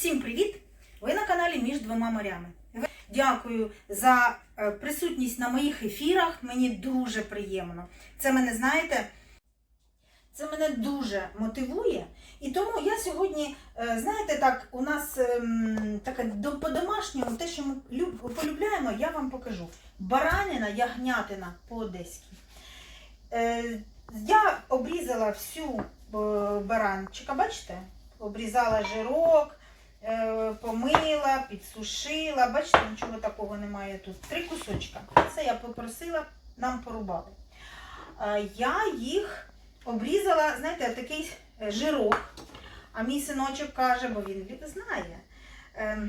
Всім привіт! Ви на каналі Між двома морями. Дякую за е, присутність на моїх ефірах. Мені дуже приємно. Це мене, знаєте, це мене дуже мотивує. І тому я сьогодні, е, знаєте, так, у нас ем, таке по-домашньому, те, що ми полюбляємо, я вам покажу. Баранина, ягнятина по-одеськи. Е, Я обрізала всю баранчика, бачите? Обрізала жирок, помила, підсушила. Бачите, нічого такого немає тут. Три кусочка. Це я попросила, нам порубали. Е, Я їх обрізала, знаєте, такий е, жирок. А мій синочок каже, бо він знає. е,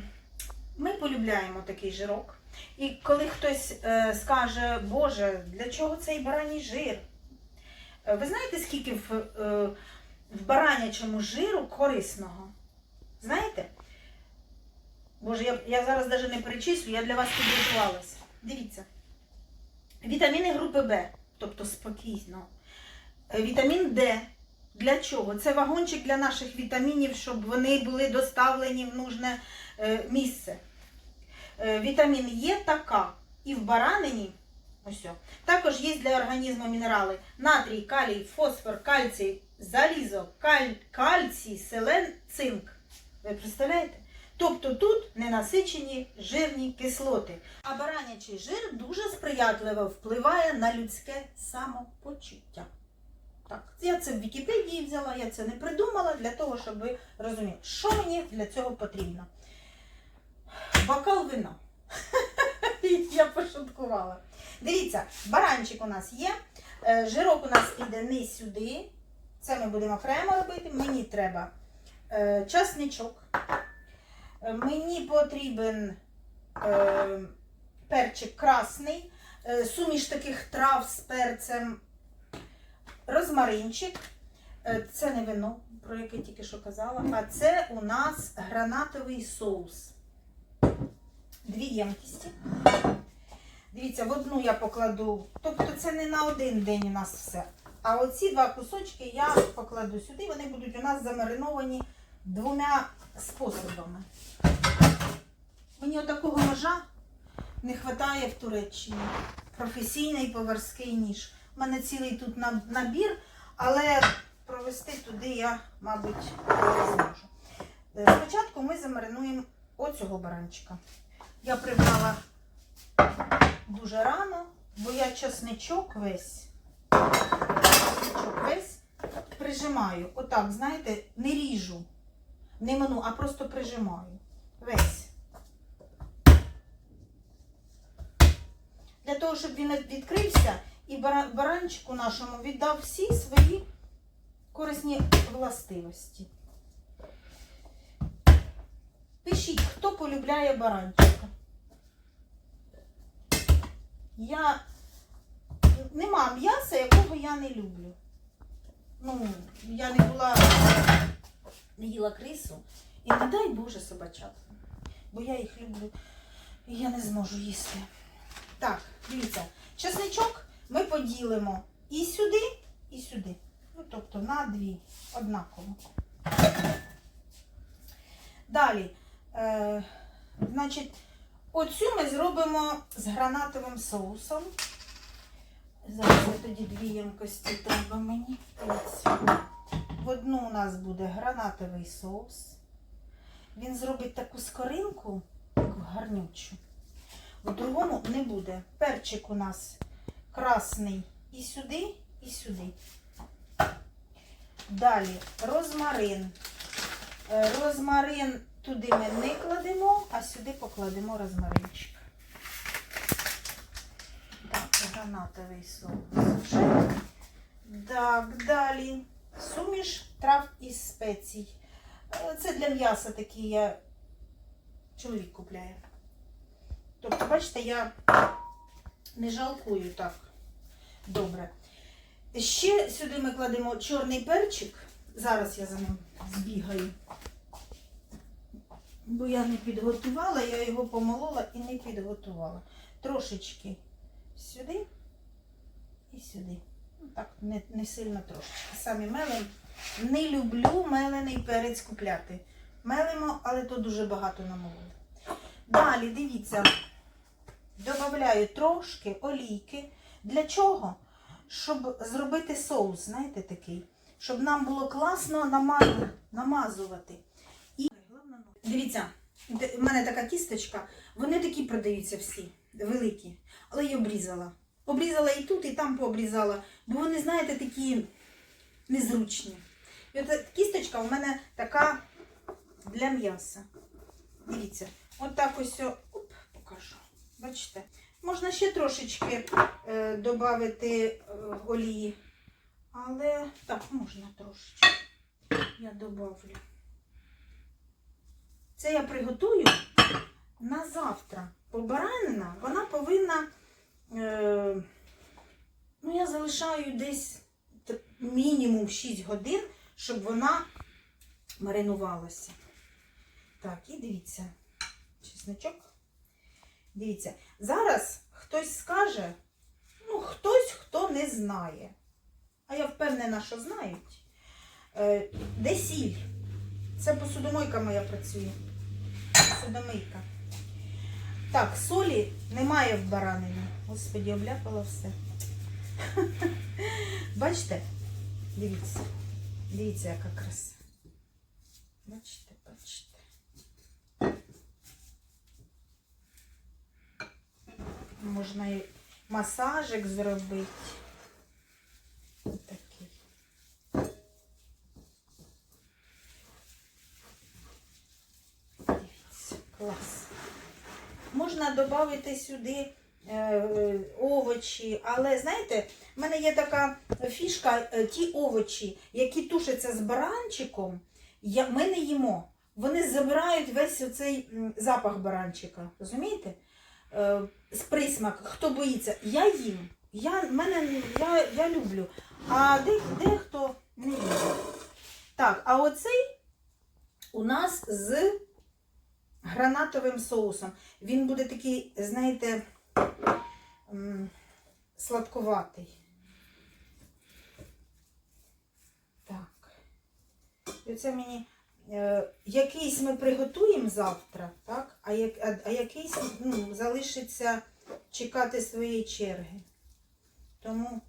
Ми полюбляємо такий жирок. І коли хтось е, скаже, Боже, для чого цей бараній жир? Е, Ви знаєте, скільки в, е, в баранячому жиру корисного? Знаєте? Боже, я, я зараз навіть не перечислю, я для вас підготувалася. Дивіться. Вітаміни групи Б, тобто спокійно. Е, Вітамін Д. Для чого? Це вагончик для наших вітамінів, щоб вони були доставлені в нужне е, місце. Е, Вітамін Е та К. І в баранині ось. також є для організму мінерали натрій, калій, фосфор, кальцій, залізо, каль, кальцій, селен, цинк. Ви представляєте? Тобто тут ненасичені жирні кислоти. А баранячий жир дуже сприятливо впливає на людське самопочуття. Так, я це в Вікіпедії взяла, я це не придумала для того, щоб ви розуміли, що мені для цього потрібно. Бокал вина. Я пошуткувала. Дивіться, баранчик у нас є, е, жирок у нас іде не сюди. Це ми будемо окремо робити. Мені треба е, часничок. Мені потрібен е, перчик красний, е, суміш таких трав з перцем, розмаринчик. Е, Це не вино, про яке тільки що казала, а це у нас гранатовий соус. Дві ємкісті. Дивіться, в одну я покладу. Тобто це не на один день у нас все. А оці два кусочки я покладу сюди, вони будуть у нас замариновані двома способами. Мені отакого ножа не вистачає в Туреччині. Професійний поварський ніж. У мене цілий тут набір, але провести туди я, мабуть, не зможу. Е, Спочатку ми замаринуємо оцього баранчика. Я прибрала дуже рано, бо я часничок весь, часничок весь прижимаю. Отак, знаєте, не ріжу, не мину, а просто прижимаю. Весь. Для того, щоб він відкрився і баранчику нашому віддав всі свої корисні властивості. Пишіть, хто полюбляє баранчика. Я нема м'яса, якого я не люблю. Ну, я не була, їла крису. І не дай Боже собачат. Бо я їх люблю. І я не зможу їсти. Так, дивіться, чесничок ми поділимо і сюди, і сюди. Ну, тобто на дві однаково. Далі, е, значить, оцю ми зробимо з гранатовим соусом. Зараз я тоді дві ємкості треба мені. Дивіться. В одну у нас буде гранатовий соус. Він зробить таку скоринку, таку гарнючу. В другому не буде. Перчик у нас красний і сюди, і сюди. Далі розмарин. Е, Розмарин туди ми не кладемо, а сюди покладемо розмаринчик. Так, гранатовий соус. Так, далі. Суміш трав і спецій. Е, Це для м'яса такі я чоловік купляє. Тобто, бачите, я не жалкую так добре. Ще сюди ми кладемо чорний перчик. Зараз я за ним збігаю. Бо я не підготувала, я його помолола і не підготувала. Трошечки сюди і сюди. Ну, так, не, не сильно трошечки. Самі мелені. Не люблю мелений перець купляти. Мелимо, але то дуже багато намолили. Далі, дивіться, додаю трошки олійки. Для чого? Щоб зробити соус, знаєте, такий. Щоб нам було класно намазу- намазувати. І дивіться, де- в мене така кісточка, вони такі продаються всі, великі, але я обрізала. Обрізала і тут, і там пообрізала, бо вони, знаєте, такі незручні. І от кісточка у мене така для м'яса. Дивіться, от так ось оп, покажу. Бачите? Можна ще трошечки е, додати е, олії. Але так, можна трошечки. Я добавлю. Це я приготую на завтра. Бо баранина, вона повинна. Е, ну, я залишаю десь мінімум 6 годин, щоб вона маринувалася. Так, і дивіться. Чесночок. Дивіться, зараз хтось скаже, ну, хтось, хто не знає. А я впевнена, що знають. Е, де сіль? Це посудомойка моя працює. Посудомийка. Так, солі немає в баранині. Господі, обляпала все. Бачите? Дивіться. Дивіться, яка краса. Бачите, бачите. Можна і масажик зробити. Отакий. Дивіться, клас. Можна додати сюди овочі, але знаєте, в мене є така фішка, е, ті овочі, які тушаться з баранчиком, ми не їмо. Вони забирають весь оцей запах баранчика. Розумієте? Е, з присмак. Хто боїться? Я їм. Я, мене, я, я люблю. А де, дехто не їде. Так, а оцей у нас з гранатовим соусом. Він буде такий, знаєте, сладкуватий. Так. І це мені е, якийсь ми приготуємо завтра, так? А, а, а якийсь ну, залишиться чекати своєї черги. Тому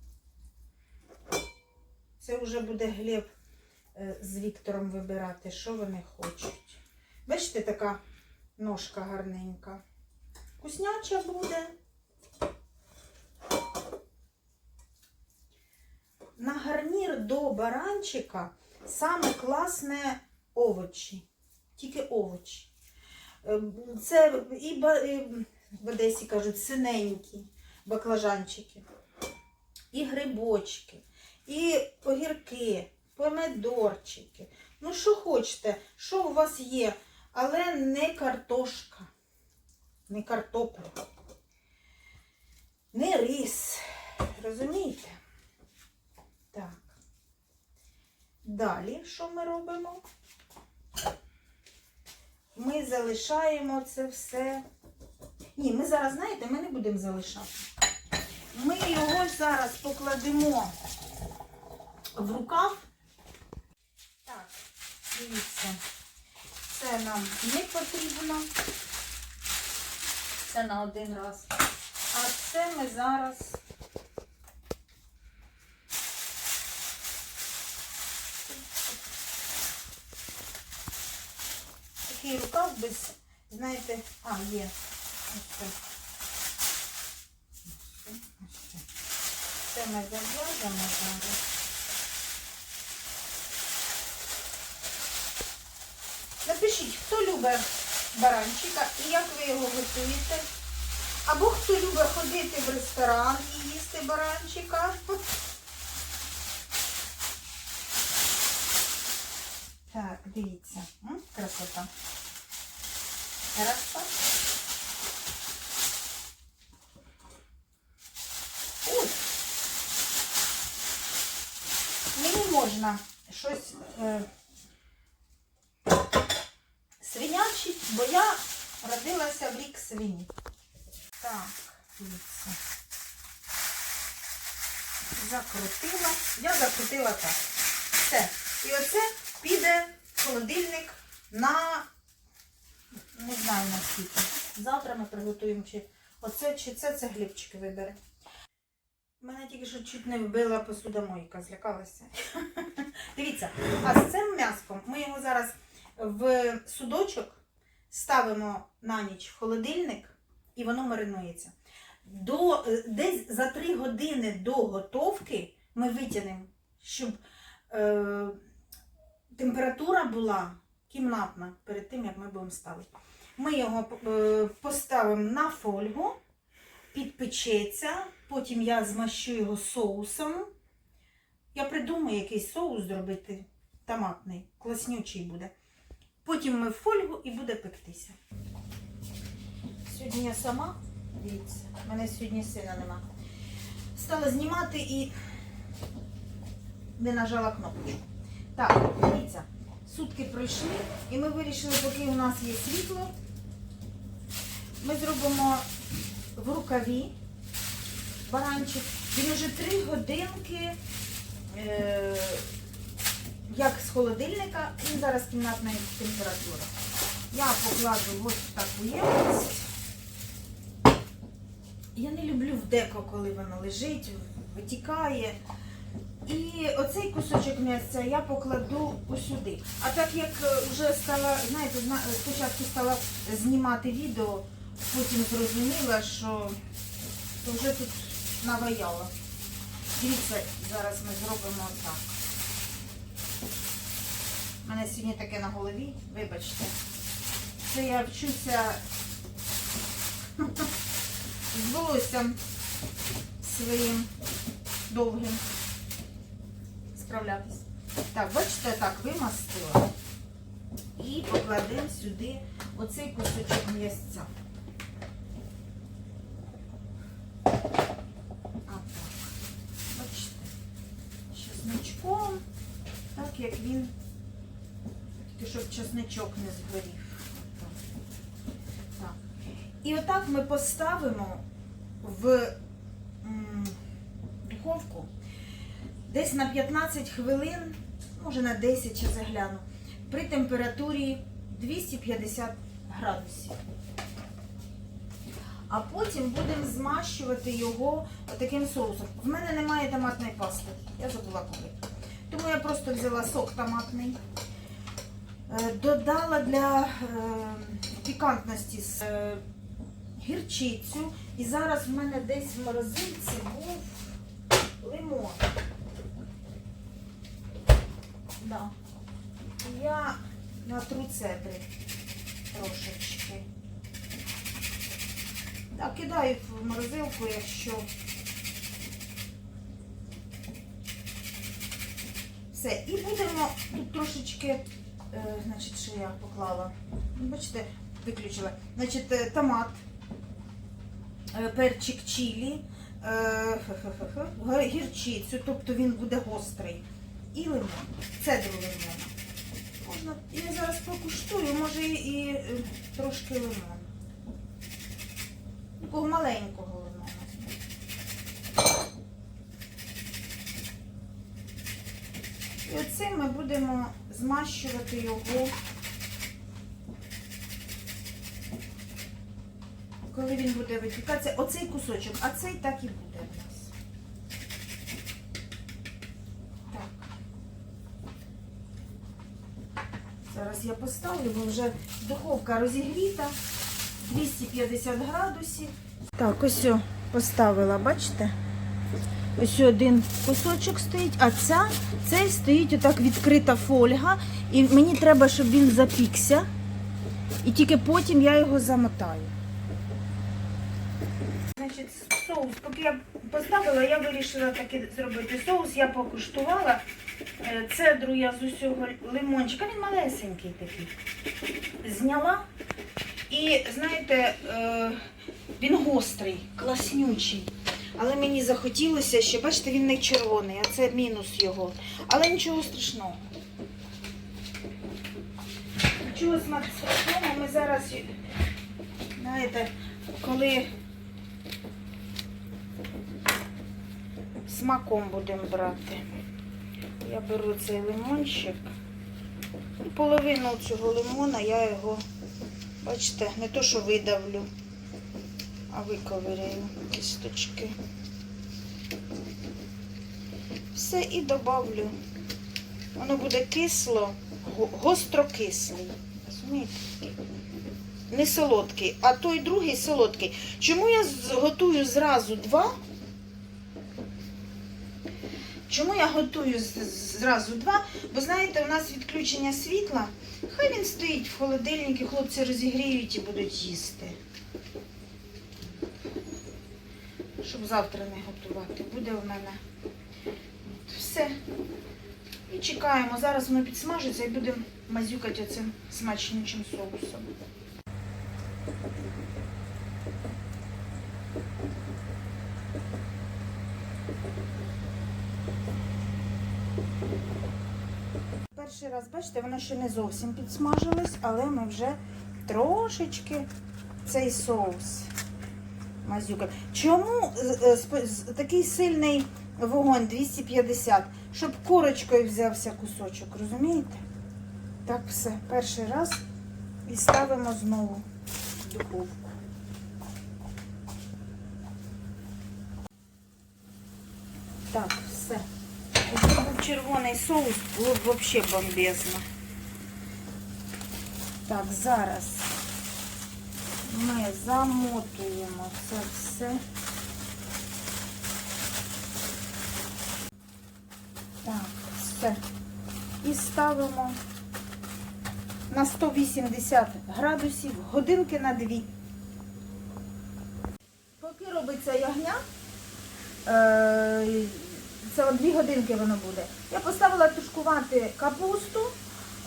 це вже буде Глеб е, з Віктором вибирати, що вони хочуть. Бачите, така ножка гарненька. Вкусняча буде. На гарнір до баранчика саме класне овочі. Тільки овочі. Е, Це і в Одесі кажуть синенькі баклажанчики, і грибочки, і огірки, помидорчики. Ну, що хочете, що у вас є, але не картошка, не картопля, не рис. Розумієте? Так. Далі, що ми робимо? Ми залишаємо це все. Ні, ми зараз, знаєте, ми не будемо залишати. Ми його зараз покладемо в рукав. Так, дивіться, це нам не потрібно. Це на один раз. А це ми зараз. Такий рукав без, знаєте, а, є. Це ми зав'яжемо зараз. Напишіть, хто любить баранчика і як ви його готуєте. Або хто любить ходити в ресторан і їсти баранчика. Так, дивіться. Красота. Краса. Ой. Мені можна щось е, бо я родилася в рік свині. Так, дивіться. Закрутила. Я закрутила так. Все. І оце піде холодильник на не знаю наскільки. Завтра ми приготуємо чи оце, чи це, це глібчики вибере. Мене тільки що чуть не вбила посудомойка, злякалася. Дивіться, а з цим м'яском ми його зараз в судочок ставимо на ніч в холодильник і воно маринується. До, е, десь за 3 години до готовки ми витягнемо, щоб е, температура була кімнатна перед тим, як ми будемо ставити. Ми його е, поставимо на фольгу, підпечеться, потім я змащу його соусом. Я придумаю якийсь соус зробити томатний, класнючий буде. Потім ми в фольгу і буде пектися. Сьогодні я сама, дивіться, в мене сьогодні сина нема. Стала знімати і не нажала кнопочку. Так, дивіться, сутки пройшли, і ми вирішили, поки у нас є світло, ми зробимо в рукаві баранчик. Він уже 3 годинки, е, як з холодильника, він зараз кімнатна температура. Я покладу ось таку ємність. Я не люблю в деко, коли воно лежить, витікає. І оцей кусочок м'яса я покладу усюди. А так як е, вже стала, знаєте, спочатку стала знімати відео, потім зрозуміла, що вже тут наваяло. Дивіться, зараз ми зробимо так. У мене сьогодні таке на голові, вибачте. Це я вчуся з волоссям своїм довгим справлятись. Так, бачите, так вимастила. І покладемо сюди оцей кусочок м'ясця. А так. Бачите, так як він, чесничок не згорів. І отак ми поставимо в духовку десь на 15 хвилин, може на 10 ще загляну, при температурі 250 градусів. А потім будемо змащувати його таким соусом. В мене немає томатної пасти, я забула купити. Тому я просто взяла сок томатний, додала для е, пікантності е, гірчицю. І зараз в мене десь в морозильці був лимон. Да. Я натру цедри трошечки. Так, кидаю в морозилку, якщо все. І будемо тут трошечки, е, значить, що я поклала. Ну, Бачите, виключила. Значить, е, томат, е, перчик е, га- гірчицю, тобто він буде гострий. І лимон, цедру лимона. Можна, я зараз покуштую, може і, е, трошки лимону. Такого маленького лимона. І оцим ми будемо змащувати його, коли він буде випікатися. Оцей кусочок, а цей так і буде в нас. Так. Зараз я поставлю, бо вже духовка розігріта. 250 градусів. Так, ось поставила, бачите? Ось один кусочок стоїть, а ця, цей стоїть отак відкрита фольга. І мені треба, щоб він запікся. І тільки потім я його замотаю. Значить, соус, поки я поставила, я вирішила таки зробити соус. Я покуштувала. Е, Цедру я з усього лимончика, він малесенький такий. Зняла. І знаєте, е, він гострий, класнючий. Але мені захотілося ще, бачите, він не червоний, а це мінус його. Але нічого страшного. Нічого сма- страшного, ми зараз, знаєте, коли смаком будемо брати. Я беру цей лимончик. Половину цього лимона я його, бачите, не то, що видавлю, а виковиряю кісточки. Все і добавлю. Воно буде кисло, го- гострокислий. Розумієте? Не солодкий, а той другий солодкий. Чому я готую зразу два? Чому я готую зразу два? Бо знаєте, у нас відключення світла. Хай він стоїть в холодильнику, хлопці розігріють і будуть їсти. Щоб завтра не готувати. Буде в мене От, все. І чекаємо. Зараз воно підсмажиться і будемо мазюкати оцим смачнючим соусом. Перший раз, бачите, воно ще не зовсім підсмажилось, але ми вже трошечки цей соус мазюкаємо. Чому е, е, такий сильний вогонь 250? Щоб корочкою взявся кусочок, розумієте? Так, все, перший раз і ставимо знову в духовку. Так, все. Якби був червоний соус, було б взагалі бомбезно. Так, зараз замотуємо це все. Так, все. І ставимо на 180 градусів годинки на дві. Поки робиться ягня, е, це дві годинки воно буде. Я поставила тушкувати капусту,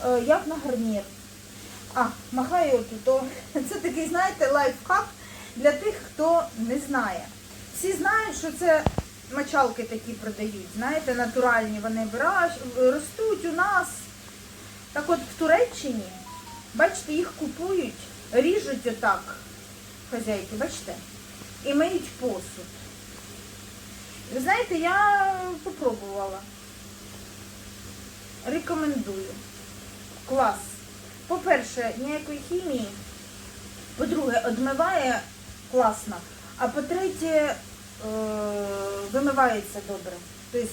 е, як на гарнір. А, махаю тут. то Це такий, знаєте, лайфхак для тих, хто не знає. Всі знають, що це мочалки такі продають, знаєте, натуральні, вони ростуть у нас. Так от в Туреччині, бачите, їх купують, ріжуть отак, хазяйки, бачите, і миють посуд. Ви знаєте, я попробувала. Рекомендую. Клас. По-перше, ніякої хімії. По-друге, одмиває класно. А по-третє, е, вимивається добре. Тобто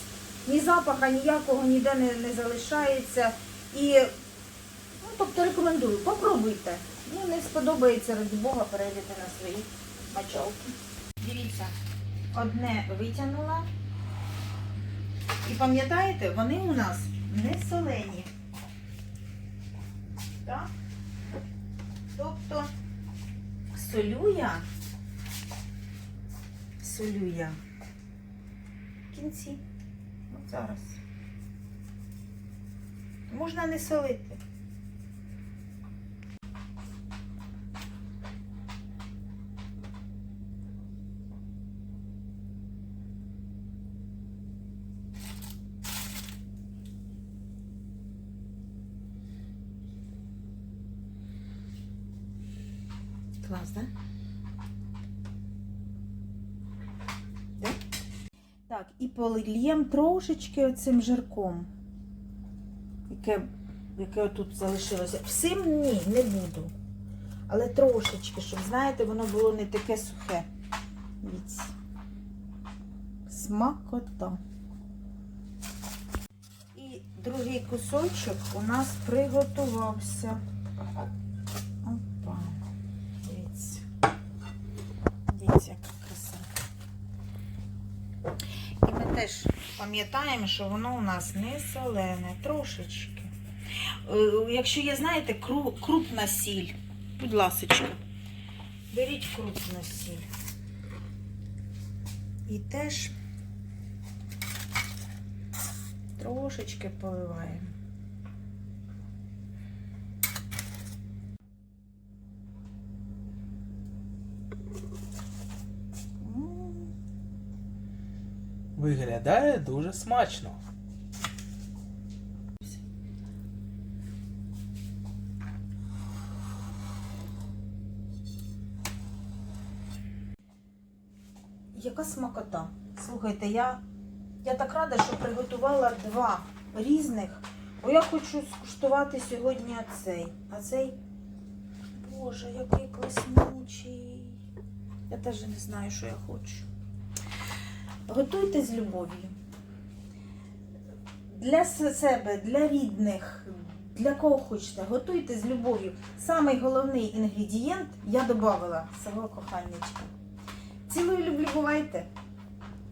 ні запаха ніякого ніде не, не залишається. І, ну, тобто рекомендую, попробуйте. Ну, не сподобається, ради Бога, перейдете на свої мочалки. Дивіться, одне витягнула. І пам'ятаєте, вони у нас не солені. Тобто солю я, солю я в кінці. От зараз. Можна не солити. Клас, да? Да? Так, і полильємо трошечки оцим жирком, яке, яке тут залишилося. Всім ні, не буду. Але трошечки, щоб, знаєте, воно було не таке сухе. Дивіться. Смакота. І другий кусочок у нас приготувався. Опа. Дивіться. Дивіться, яка краса. І ми теж пам'ятаємо, що воно у нас не солене, трошечки. Е, Якщо є, знаєте, кру- крупна сіль, будь ласочка, беріть крупну сіль. І теж трошечки поливаємо. М. Виглядає дуже смачно. Яка смакота. Слухайте, я, я так рада, що приготувала два різних Бо я хочу скуштувати сьогодні цей. А цей. Боже, який класнючий. Я теж не знаю, що я хочу. Готуйте з любов'ю. Для себе, для рідних, для кого хочете, готуйте з любов'ю. Самий головний інгредієнт я додавала свого коханнячка. Цілую люблю, бувайте!